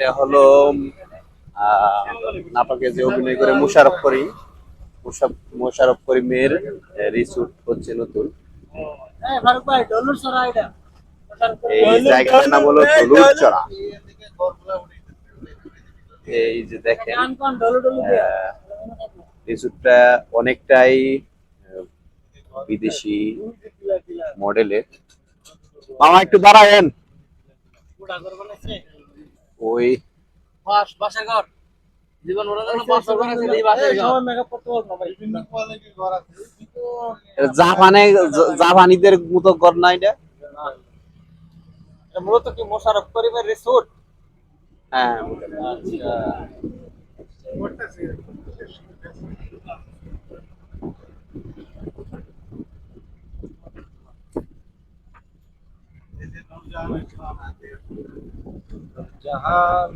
এটা হলো আহ, নাটকে যে অভিনয় করে মুশারফ করিম। মুশারফ করিমের রিসুট হচ্ছে নতুন। এই জায়গাটার নাম হলো দলুর চড়া। এই যে দেখেন রিসুটটা অনেকটাই বিদেশি মডেলের। মামা একটু দাঁড়ায়েন। ওই জাপানে জাপানিদের মতো ঘর না এটা? মূলত কি মোশারফ করিমের রিসোর্ট? হ্যাঁ जहाँ